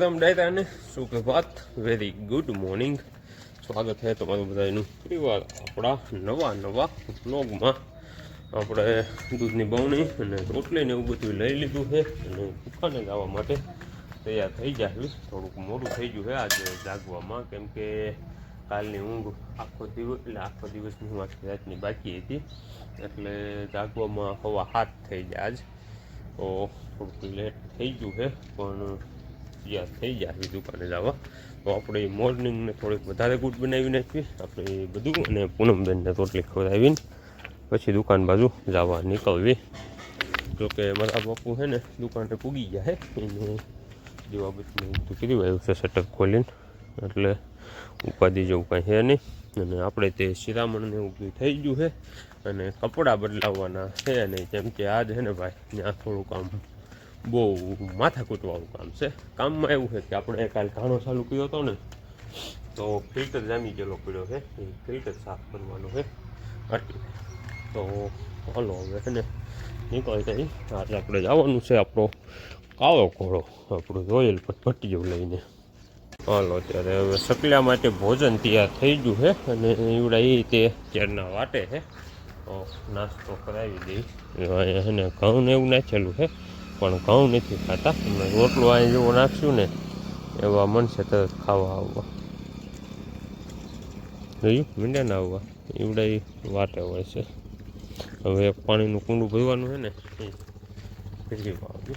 રામ ડાયરાને સુપ્રભાત very good morning સ્વાગત છે તમારું બધાનું ફરીવાર આપણા નવા નવા બ્લોગમાં આપણે દૂધની બવણી અને રોટલી ને એવું બધું લઈ લીધું છે અને દુકાને જવા માટે તૈયાર થઈ જાય થોડુંક મોડું થઈ ગયું છે આજે જાગવામાં, કેમ કે કાલની ઊંઘ આખો દિવસ, એટલે આખો દિવસની હું આખી રાતની બાકી હતી. એટલે જાગવામાં હવા હાથ થઈ જાય આજ. તો થોડુંક લેટ થઈ ગયું છે, પણ તૈયાર થઈ જાય આવી દુકાને જવા. તો આપણે મોર્નિંગને થોડીક વધારે ગુડ બનાવી નાખવી આપણે એ બધું અને પૂનમબેનને રોટલી ખવડાવીને પછી દુકાન બાજુ જવા નીકળવી. જોકે મારા બાપુ છે ને દુકાને પૂગી ગયા છે. એને જેવા બધું બધું કીધું આવ્યું છે, શટર ખોલીને. એટલે ઉપાધિ જેવું કાંઈ છે નહીં. અને આપણે તે શિરામણને એવું થઈ ગયું છે. અને કપડાં બદલાવવાના છે નહીં. કેમ કે આજ છે ને ભાઈ, ત્યાં થોડું આમ બહુ માથાકૂટવાળું કામ છે. કામમાં એવું છે કે આપણે કાલ ઘાણો ચાલુ કર્યો હતો ને, તો ફિલ્ટર જામી ગયેલો પડ્યો છે. એ ફિલ્ટર સાફ કરવાનો છે. એટલે તો હલો હવે છે ને, નીકળી જાય. આજે આપણે જવાનું છે આપણો કાળો ઘોડો. આપણું રોયલ ભટ્ટીઓ લઈને. હાલો, ત્યારે હવે સકલા માટે ભોજન તૈયાર થઈ ગયું છે અને એવડા એ તે ચેરના વાટે છે. તો નાસ્તો કરાવી દઈ. એને ઘઉં ને એવું નાખેલું છે. પણ ઘઉં નથી ખાતા. રોટલો અહીં જેવો નાખશું ને એવા મનશે તો ખાવા આવવા. જોયું? મીંડા ના આવવા એવડા વાટે હોય છે. હવે પાણીનું કુંડું ભરવાનું છે ને, એ ફેરવી આવજો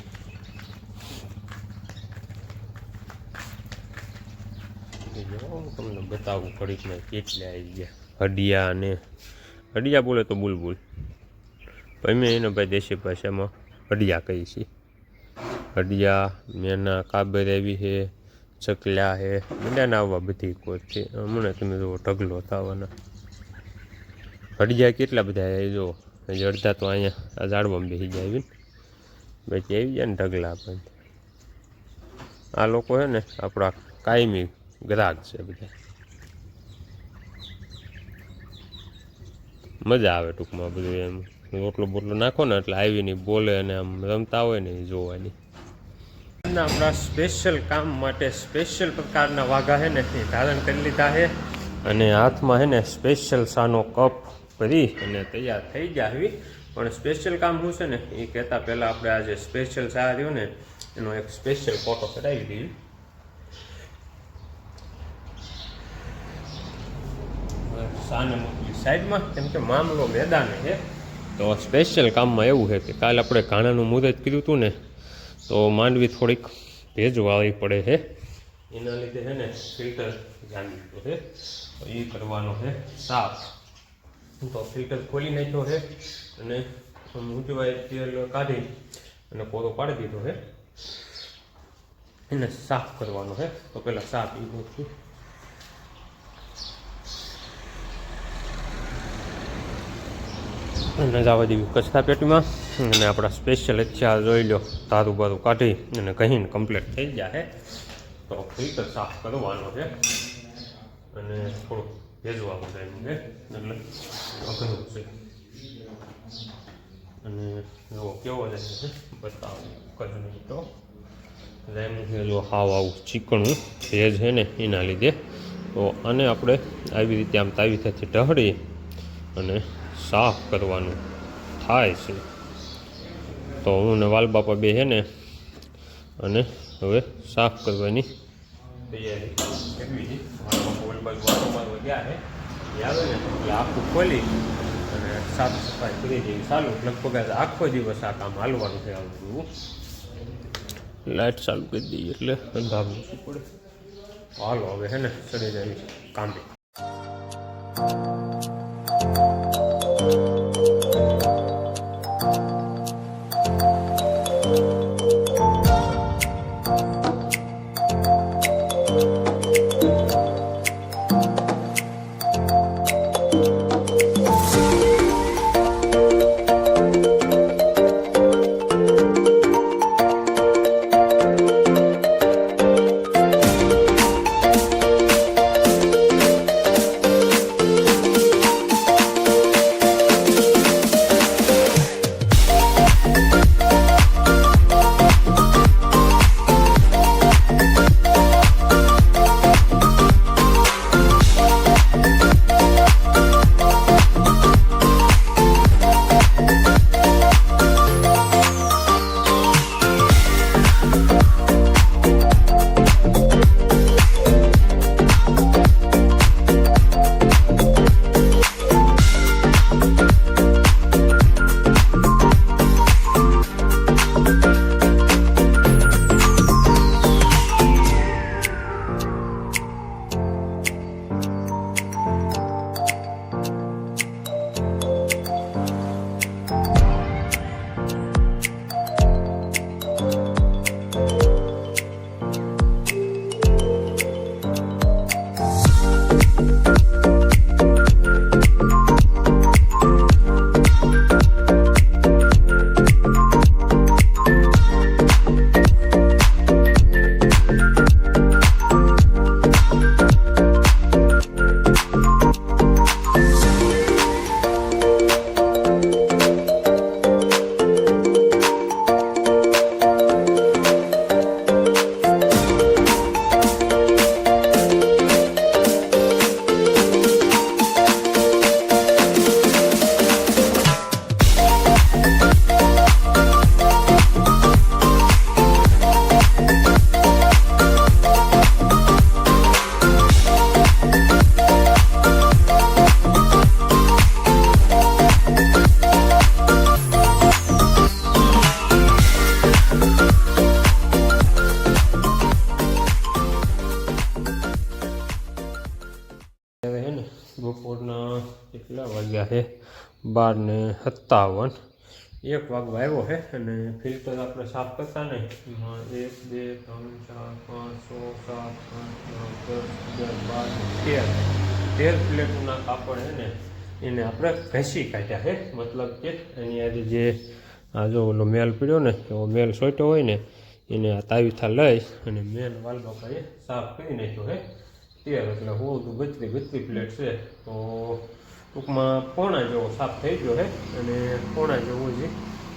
હું તમને બતાવું ઘડીકમાં કેટલા આવી ગયા. હડિયા અને હડિયા બોલે તો બુલબુલ. પછી મેં એને ભાઈ દેશી ભાષામાં હડિયા કહી છીએ હડિયા, મેના, કાબર એવી છે, ચકલા છે મીંડાના આવવા બધી કોર છે. હમણાં તમે જુઓ ઢગલો થવાના. હડિયા કેટલા બધા એ જો હજી અડધા તો અહીંયા આ ઝાડવામાં બેસી જાય આવીને બાકી આવી જાય ને ઢગલા પણ. આ લોકો છે ને આપણા કાયમી ગ્રાહક છે બધા. મજા આવે ટૂંકમાં બધું એમ. રોટલો બોટલો નાખો ને એટલે આવીને બોલે અને આમ રમતા હોય ને જોવાની. આપણા સ્પેશિયલ કામ માટે સ્પેશિયલ પ્રકારના વાઘા છે ને એ ધારણ કરી લીધા છે અને હાથમાં છે ને સ્પેશિયલ સાનો કપ ભરી અને તૈયાર થઈ ગયા આવી પણ સ્પેશિયલ કામ શું છે ને? એ કહેતા પહેલાં આપણે આજે સ્પેશિયલ સા રહ્યું ને, એનો એક સ્પેશિયલ ફોટો કઢાવી દઈએ. સાને મોકલી સાઈડમાં, કેમ કે મામલો મેદાન છે તો સ્પેશિયલ કામમાં એવું છે કે કાલે આપણે ઘાણાનું મુદત કર્યું હતું ને, તો માંડવી થોડીક ભેજવાળી પડે છે. એના લીધે છે ને ફિલ્ટર જામી દીધું છે. એ કરવાનો છે સાફ. તો ફિલ્ટર ખોલી નાખ્યો છે અને ઊંચવાય તેલ કાઢી અને કોરો પાડી દીધો છે. એને સાફ કરવાનો છે. તો પહેલાં સાફ એ અને જવા દેવી કચરા પેટીમાં. અને આપણા સ્પેશિયલ ચા જોઈ લો તારું બારું કાઢી અને કહીને કમ્પ્લીટ થઈ જાય તો ફિલ્ટર સાફ કરવાનો છે. અને થોડુંક ભેજવાનું છે એનું એટલે અઘરું છે. અને જો કેવો રહે છે બતાવો. કચ્છની તો. એનું છે જો હાવ આવું ચીકણું ભેજ છે ને એના લીધે. તો આને આપણે આવી રીતે આમ તાવી થતી ઢહળી અને સાફ કરવાનું થાય છે. તો હું ને વાલબાપા બે છે ને, અને હવે સાફ કરવાની તૈયારી. આખું ખોલી અને સાફ સફાઈ કરી દેવી ચાલુ, લગભગ આખો દિવસ આ કામ હાલવાનું છે આવું બધું. લાઇટ ચાલુ કરી દઈએ એટલે અંધારું હાલો, હવે છે ને, ચડી જાય કામે કેટલા વાગ્યા છે બાર ને સત્તાવન એક વાગવા આવ્યો છે અને ફિલ્ટર આપણે સાફ કરતા ને એમાં એક બે ત્રણ ચાર પાંચ છ સાત આઠ નવ દસ અગિયાર બાર ને તેર તેર પ્લેટોના કાપડ છે ને એને આપણે ઘસી કાઢ્યા છે મતલબ કે એની આજે જે આ જો ઓલો મેલ પીડ્યો ને એવો મેલ સોટ્યો હોય ને એને આ તાવીથા લઈ અને મેલ વાલ બાપાએ સાફ કરી નાખ્યો છે તેર એટલે હું તો બત્રી બત્રી પ્લેટ છે તો ટૂંકમાં પોણા જેવો સાફ થઈ ગયો છે અને પોણા જેવો જે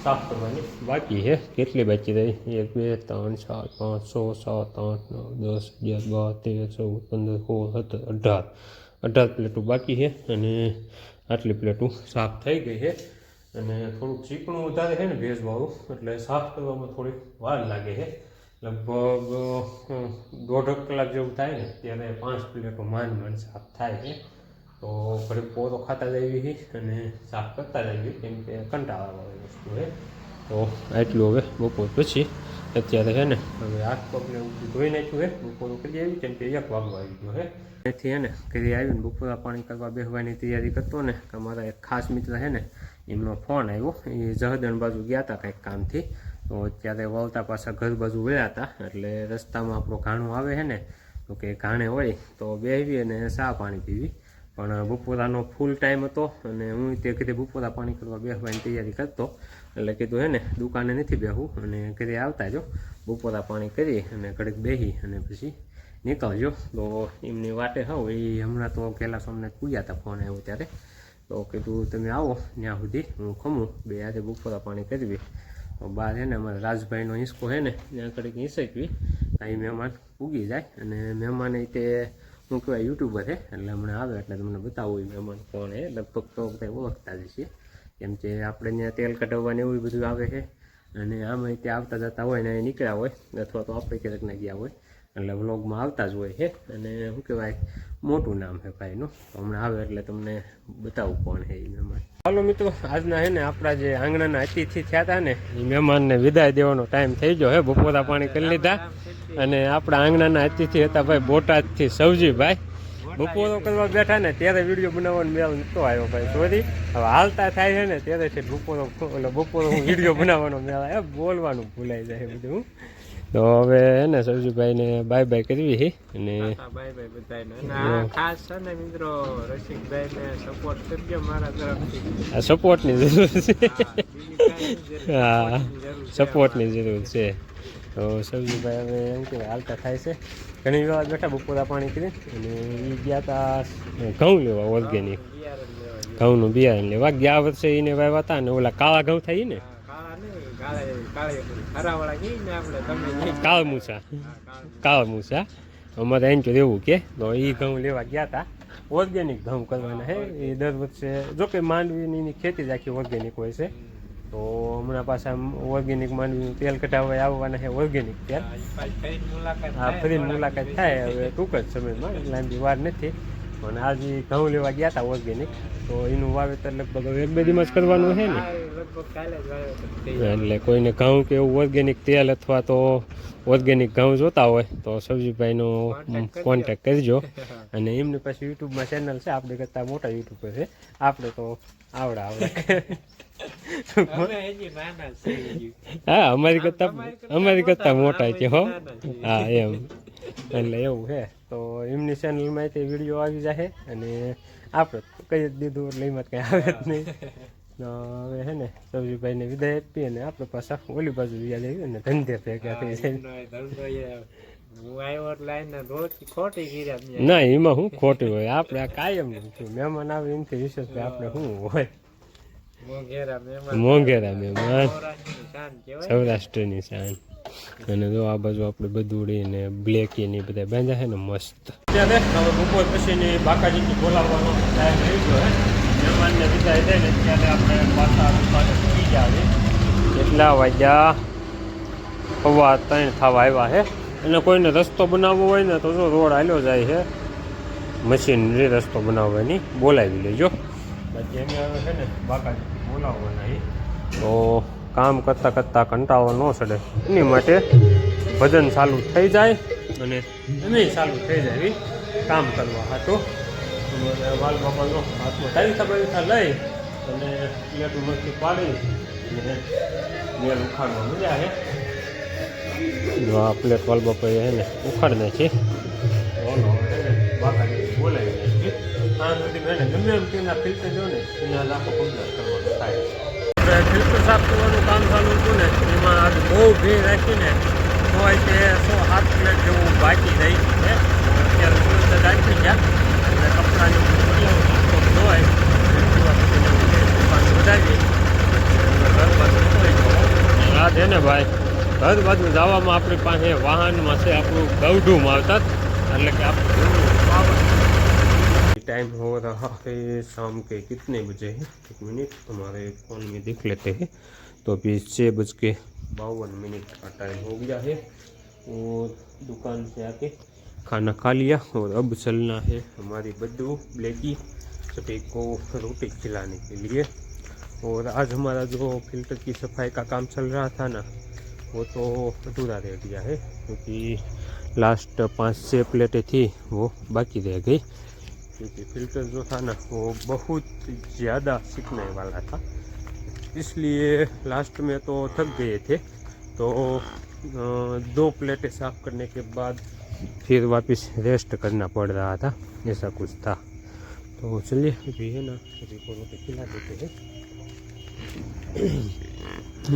સાફ કરવાની બાકી છે કેટલી બાકી રહી? એક, બે, ત્રણ, ચાર, પાંચ, છ, સાત, આઠ, નવ, દસ, અગિયાર, બાર, તેર, ચૌદ, પંદર, સોળ, સત્તર, અઢાર. અઢાર પ્લેટો બાકી છે અને આટલી પ્લેટો સાફ થઈ ગઈ છે અને થોડુંક ચીકણું વધારે છે ને ભેજવાળું, એટલે સાફ કરવામાં થોડીક વાર લાગે છે લગભગ દોઢ કલાક જેવું થાય ને, ત્યારે પાંચ પ્લેટો માંડ માંડ સાફ થાય છે તો ઘડી પોતો ખાતા જઈએ અને સાફ કરતા જઈએ કેમ કે કંટાળાવાળી વસ્તુ છે તો આટલું હવે બપોર પછી. અત્યારે છે ને, હવે હાથ પગને બધું ધોઈ નાખ્યું છે બપોરું કરી આવ્યું કેમ કે એક વાગવા આવી ગયો છે એથી હે ને, ઘરે આવીને બપોરા પાણી કરવા બેસવાની તૈયારી કરતો ને, કે મારા એક ખાસ મિત્ર છે ને, એમનો ફોન આવ્યો એ જહદણ બાજુ ગયા હતા કંઈક કામથી. તો અત્યારે વળતા પાછા ઘર બાજુ વળ્યા હતા એટલે રસ્તામાં આપણો ઘાણું આવે છે ને, તો કે ઘાણે હોય તો બેસવી અને ચા પાણી પીવી. પણ બપોરાનો ફૂલ ટાઈમ હતો અને હું તે ઘરે બપોરા પાણી કરવા બેસવાની તૈયારી કરતો. એટલે કીધું હે ને, દુકાને નથી બેહું અને ઘરે આવતા જો. બપોરા પાણી કરી અને ઘડીક બેસી અને પછી નીકળજો. તો એમની વાટે હોવ એ હમણાં તો પહેલાં અમને પૂગ્યા હતા ફોન આવ્યો ત્યારે. તો કીધું તમે આવો, ત્યાં સુધી હું ખમું. બે આજે બપોરા પાણી કરવી. બહાર છે ને અમારા રાજભાઈનો હિંસકો છે ને, ત્યાં કડીક હિંસકવી. કાંઈ મહેમાન ઉગી જાય અને મહેમાને તે શું કહેવાય યુટ્યુબર છે એટલે હમણાં આવે એટલે તમને બતાવું એ મહેમાન કોણ છે લગભગ તો બધા ઓળખતા જ છે કેમ કે આપણે ત્યાં તેલ કઢાવવાને એવું બધું આવે છે. અને આમાં ત્યાં આવતા જતા હોય ને નીકળ્યા હોય, અથવા તો આપણે ક્યારેક ના ગયા હોય. એટલે વ્લોગમાં આવતા જ હોય છે અને શું કહેવાય, મોટું નામ છે ભાઈનું હમણાં આવે એટલે તમને બતાવું કોણ છે એ મહેમાન. ચાલો મિત્રો, આજના છે ને આપણા જે આંગણાના અતિથિ થયા હતા ને એ મહેમાનને વિદાય દેવાનો ટાઈમ થઈ ગયો હે. બપોરા પાણી કરી લીધા. અને આપણા આંગણાના અતિથિ હતા ભાઈ બોટાદથી સવજીભાઈ બપોરો કરવા બેઠા ને, ત્યારે વીડિયો બનાવવાનો મેળ નતો આવ્યો ભાઈ. સોરી હવે હાલતા થાય છે ને, ત્યારે છે બપોરો, એટલે બપોરો હું વીડિયો બનાવવાનો મેળ આવ્યો. બોલવાનું ભૂલાઈ જાય બધું. તો હવે હે ને સૌજીભાઈને બાય બાય કરવી છે અને બાય બાય બધાને આ ખાસ છે ને મિત્રો રસિકભાઈ ને સપોર્ટ કરજો મારા તરફથી. આ સપોર્ટની જરૂર છે. હા, સપોર્ટની જરૂર. છે તો સરજુભાઈ હવે એમ કે હાલતા થાય છે. ઘણી વાર બેઠા બપોરા પાણી કરી અને એ ગયા હતા ઘઉં લેવા ઓર્ગેનિક. ઘઉંનું બિયારણ લેવા. ગયા વર્ષે એને વાવ્યા હતા ને ઓલા કાળા ઘઉં થાય ને. હા, કાળા નહીં કાળા કાળે હરાવાળા કહીએ ને આપણે તમે નહીં. કાળ મૂછા કાળ મૂછા અમારે એમ તો એવું કે તો એ ઘઉં લેવા ગયા હતા ઓર્ગેનિક ઘઉં કરવાના હે. એ દર વર્ષે જો કે માંડવીની ખેતી જ આખી ઓર્ગેનિક હોય છે. તો હમણાં પાછા ઓર્ગેનિક માંડવીનું તેલ કઢાવવા આવવાના છે ઓર્ગેનિક તેલ. હા. ફરી મુલાકાત થાય. હવે ટૂંક જ સમયમાં લાંબી વાર નથી. પણ આજે ઘઉં લેવા ગયા હતા ઓર્ગેનિક તો એનું વાવેતર લગભગ એક બે દિવસ કરવાનું છે ને. એટલે કોઈને ઘઉં કે એવું ઓર્ગેનિક તેલ અથવા તો ઓર્ગેનિક ઘઉં જોતા હોય તો સબજીભાઈનો કોન્ટેક કરજો. અને એમની પાસે યુટ્યુબમાં ચેનલ છે આપણે કરતાં મોટા યુટ્યુબર છે. આપણે તો આવડા આવડા. હા અમારી કરતાં અમારી કરતાં મોટા, મોટા છે હો. હા એમ. એટલે એવું છે. તો એમની ચેનલમાં તે વીડિયો આવી જાય અને આપણે કહી જ દીધું એટલે એમાં કંઈ આવે જ નહીં. હવે હે ને સબજીભાઈને વિદાય આપી અને આપણે પાછા ઓલી બાજુ વિયા જઈએ અને ધંધે ભેગા થઈ જાય. એમનો એ હું આવ્યો એટલે રોજ ખોટી ના એમાં શું ખોટી હોય? આપણે કાયમ મહેમાન આવે એમથી વિશેષ આપણે શું હોય? મોંઘેરા મહેમાન. સૌરાષ્ટ્રની શાન. અને જો આ બાજુ આપણે બધુડી ને બ્લેકી ને બધા બાંધ્યા છે ને મસ્ત. અત્યારે હવે બપોર પછીની બાકાજીથી બોલાવવાનો ટાઈમ રહી ગયો હે. મહેમાનને વિદાય થાય ને ત્યારે આપણે પાછા દુકાને પહોંચી ગયા કેટલા વાગ્યા? સવા ત્રણ થવા આવ્યા છે અને કોઈને રસ્તો બનાવવો હોય ને તો જો રોડ હાલ્યો જાય છે મશીનરી રસ્તો બનાવવાની. બોલાવી લેજો. બાકી અમે હવે છે ને બાકાજીથી બોલાવવાના. તો કામ કરતાં કરતાં કંટાળો ન ચડે. એની માટે ભજન ચાલુ થઈ જાય અને એમ ચાલુ થઈ જાય કામ કરવા હાટું. વાલ બાપાનો હાથમાં તારી ખબર લઈ અને પ્લેટમાંથી પાડી અને મેલ ઉખાડવા મજા આ પ્લેટ વાલ બાપાએ એને ને ઉખાડ નાખી ઓલો હે ને બાકાજી બોલાવી આ સુધી મેં ગમે એમ તેના ફિલ્ટર જો ને એના લાખો કમ્પ્લેટ કરવાનું થાય. આપણે ફિલ્ટર સાફ કરવાનું કામ ચાલુ હતું ને, એમાં આજે બહુ ભીડ રાખીને તો તે સો સાત પ્લેટ જેવું બાકી રહી છે. અત્યારે ફિલ્ટર રાખી ગયા અને કપડાની ધોવાય વધારી ઘર બાજુ ધોઈ છે ને ભાઈ ઘર બાજુ જવામાં આપણી પાસે વાહનમાં છે, આપણું ગૌઢું માવતર એટલે કે આપણું टाइम हो रहा है, शाम के कितने बजे हैं? एक मिनट हमारे फ़ोन में देख लेते हैं। तो अभी छः बज के बावन मिनट का टाइम हो गया है और दुकान से आके खाना खा लिया और अब चलना है हमारी बद्दू ब्लैकी सभी को रोटी खिलाने के लिए। और आज हमारा जो फ़िल्टर की सफ़ाई का काम चल रहा था ना, वो तो अधूरा रह गया है, क्योंकि लास्ट पाँच छः प्लेटें थी, वो बाकी रह गई। क्योंकि फ़िल्टर जो था ना, वो बहुत ज़्यादा सीखने वाला था। इसलिए लास्ट में तो थक गए थे। तो दो प्लेटें साफ़ करने के बाद फिर वापस रेस्ट करना पड़ रहा था, ऐसा कुछ था। तो चलिए, अभी है ना अभी को खिला देते हैं।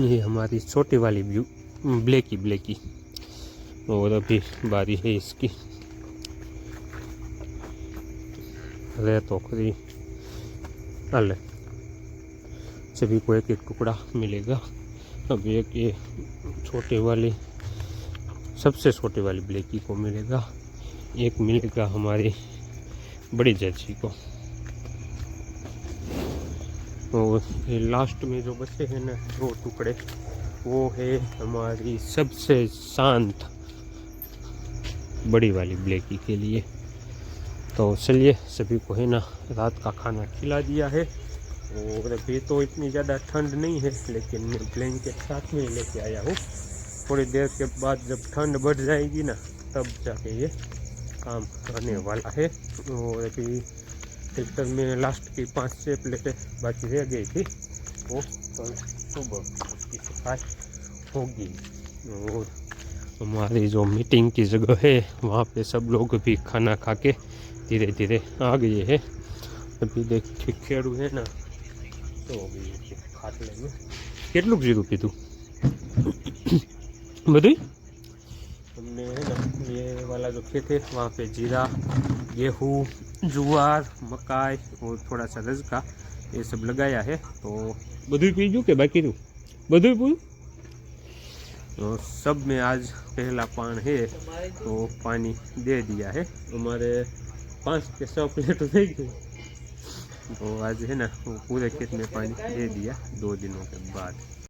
ये हमारी छोटी वाली ब्यू ब्लैकी ब्लैकी। और अभी बारी है इसकी। तो खरी अल सभी को एक एक टुकड़ा मिलेगा। अब एक ये छोटे वाली, सबसे छोटे वाली ब्लैकी को मिलेगा। एक मिलेगा हमारी बड़ी जर्सी को। और ये लास्ट में जो बचे हैं ना, दो टुकड़े, वो है हमारी सबसे शांत, बड़ी वाली ब्लैकी के लिए। तो चलिए, सभी को है ना, रात का खाना खिला दिया है। और अभी तो इतनी ज़्यादा ठंड नहीं है, लेकिन मैं ब्लैंकेट साथ में लेके आया हूँ। थोड़ी देर के बाद जब ठंड बढ़ जाएगी ना, तब जाके ये काम आने वाला है। और अभी फ़िल्टर में लास्ट की पाँच छः प्लेटें बाकी रह गई थी। वो कल सुबह उसकी सफ़ाई होगी। और हमारी जो मीटिंग की जगह है, वहाँ पे सब लोग भी खाना खा के धीरे धीरे आ गए हैं अभी देखिए खेड़ू है ना तो अभी खाटले में કેટલું જીરું પીધું બધું हमने है ना ये वाला जो खेत है वहाँ पे जीरा गेहूँ जुआर मकाई और थोड़ा सा रजका ये सब लगाया है तो બધું પીજું કે બાકી રહ્યું બધું પીયું तो सब में आज पहला पान है तो पानी दे दिया है हमारे पाँच के सौ प्लेट रह गई तो आज है ना वो पूरे खेत में पानी दे दिया दो दिनों के बाद